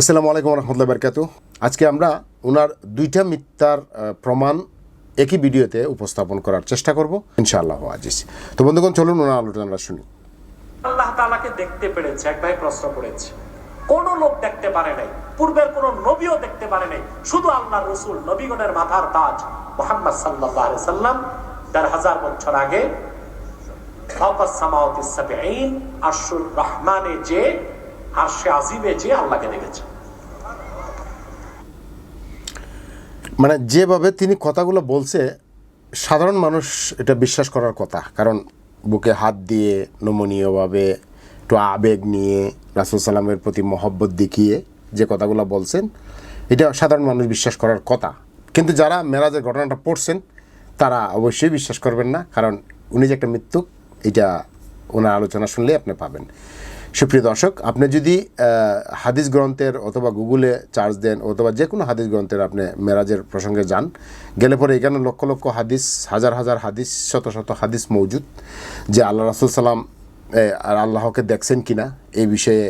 আসসালামু আলাইকুম রহমতুল্লাহ বারকাতু। আজকে আমরা ওনার দুইটা মিথ্যার প্রমাণ একই ভিডিওতে উপস্থাপন করার চেষ্টা করব, ইনশাআল্লাহ আজিজ। তো বন্ধুগণ, চলুন ওনার আলোচনা শুনি। আল্লাহ তাআলাকে দেখতে পেরেছে, এক ভাই প্রশ্ন করেছে, কোন লোক দেখতে পারে নাই, পূর্বের কোন নবীও দেখতে পারে নাই, শুধু আল্লাহর রসুল, নবীগণের মাথার তাজ, মোহাম্মদ সাল্লাল্লাহু আলাইহি সাল্লাম দেড় হাজার বছর আগে আরশুর রহমানে যে, আরশে আজিমে যে আল্লাহকে দেখেছে। মানে যেভাবে তিনি কথাগুলো বলছে, সাধারণ মানুষ এটা বিশ্বাস করার কথা। কারণ বুকে হাত দিয়ে, নমনীয়ভাবে, একটু আবেগ নিয়ে, রাসুল সাল্লামের প্রতি মহব্বত দেখিয়ে যে কথাগুলো বলছেন, এটা সাধারণ মানুষ বিশ্বাস করার কথা। কিন্তু যারা মেরাজের ঘটনাটা পড়ছেন, তারা অবশ্যই বিশ্বাস করবেন না। কারণ উনি যে একটা মৃত্যু, এটা ওনার আলোচনা শুনলে আপনি পাবেন। সুপ্রিয় দর্শক আপনি যদি হাদিস গ্রন্থের অথবা গুগলে চার্জ দেন অথবা যে কোনো হাদিস গ্রন্থের আপনি মেরাজের প্রসঙ্গে যান গেলে পরে এখানে লক্ষ লক্ষ হাদিস হাজার হাজার হাদিস শত শত হাদিস মৌজুদ যে আল্লাহ রাসুল সাল্লাম এ, আর আল্লাহকে দেখছেন কিনা এই বিষয়ে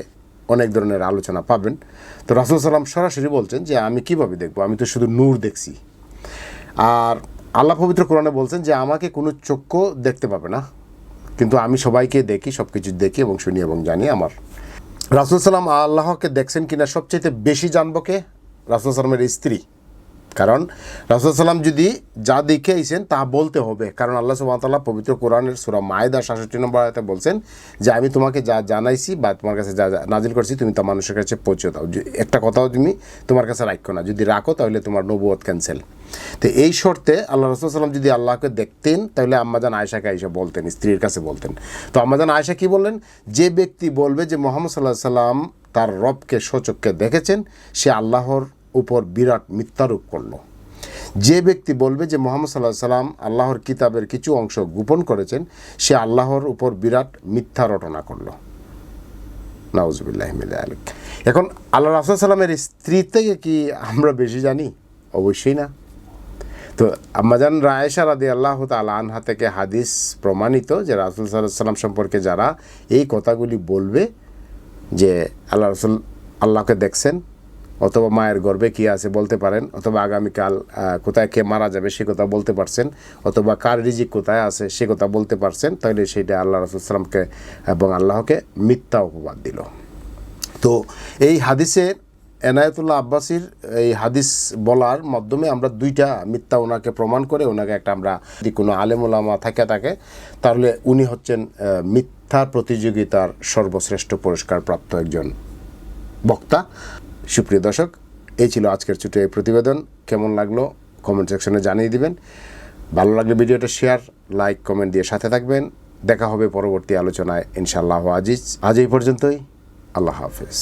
অনেক ধরনের আলোচনা পাবেন। তো রাসুল সাল্লাম সরাসরি বলছেন যে আমি কীভাবে দেখব? আমি তো শুধু নূর দেখছি। আর আল্লাহ পবিত্র কোরআনে বলছেন যে আমাকে কোনো চক্ষু দেখতে পাবে না। কিন্তু আমি সবাইকে দেখি সব কিছু দেখি এবং শুনি এবং জানি আমার। রাসুল সাল্লাম আল্লাহকে দেখছেন কিনা সবচেয়ে বেশি জানব কে? রাসুল সাল্লামের স্ত্রী। কারণ রাসুল সাল্লাম যদি যা দেখে আইছেন তা বলতে হবে। কারণ আল্লাহ সুবাহতাল্লাহ পবিত্র কোরআনের সুরা মায়েদা সাতষট্টি নম্বর আয়াতে বলছেন যে, আমি তোমাকে যা জানাইছি বা তোমার কাছে যা নাজিল করছি, তুমি তা মানুষের কাছে পৌঁছে দাও। একটা কথাও তুমি তোমার কাছে রাখো না। যদি রাখো, তাহলে তোমার নবুয়ত ক্যান্সেল তো এই শর্তে আল্লাহ রসুল সাল্লাম যদি আল্লাহকে দেখতেন, তাহলে আম্মাজান আয়সাকে আয়সা বলতেন, স্ত্রীর কাছে বলতেন। তো আম্মাজান আয়সা কি বললেন? যে ব্যক্তি বলবে যে, মোহাম্মদ সাল্লাহ সাল্লাম তার রবকে সচককে দেখেছেন, সে আল্লাহর উপর বিরাট মিথ্যারোপ করল। যে ব্যক্তি বলবে যে মোহাম্মদ সাল্লাহ সাল্লাম আল্লাহর কিতাবের কিছু অংশ গোপন করেছেন, সে আল্লাহর উপর বিরাট মিথ্যা রটনা করল। নাউজুবিল্লাহ আলিক এখন আল্লাহ রাসুল সাল্লামের স্ত্রী থেকে কি আমরা বেশি জানি? অবশ্যই না। তো আম্মাজান রায়েশা রাদি আল্লাহ তালা আনহা থেকে হাদিস প্রমাণিত যে রাসুল সাল্লাহ সাল্লাম সম্পর্কে যারা এই কথাগুলি বলবে যে আল্লাহ রসুল আল্লাহকে দেখছেন অথবা মায়ের গর্ভে কী আছে বলতে পারেন, অথবা আগামীকাল কোথায় কে মারা যাবে সে কথা বলতে পারছেন, অথবা কার রিজিক কোথায় আছে সে কথা বলতে পারছেন, তাহলে সেটা আল্লাহ রসুল সাল্লামকে এবং আল্লাহকে মিথ্যা উপবাদ দিল। তো এই হাদিসের এনায়েতুল্লাহ আব্বাসির এই হাদিস বলার মাধ্যমে আমরা দুইটা মিথ্যা ওনাকে প্রমাণ করে, ওনাকে একটা আমরা যদি কোনো আলেমুলামা থাকে থাকে তাহলে উনি হচ্ছেন মিথ্যা প্রতিযোগিতার সর্বশ্রেষ্ঠ পুরস্কার প্রাপ্ত একজন বক্তা। সুপ্রিয় দর্শক, এই ছিল আজকের ছুটে এই প্রতিবেদন। কেমন লাগল কমেন্ট সেকশনে জানিয়ে দিবেন। ভালো লাগলে ভিডিওটা শেয়ার, লাইক, কমেন্ট দিয়ে সাথে থাকবেন। দেখা হবে পরবর্তী আলোচনায়। ইনশাআল্লাহ আজিজ। আজ এই পর্যন্তই। আল্লাহ হাফেজ।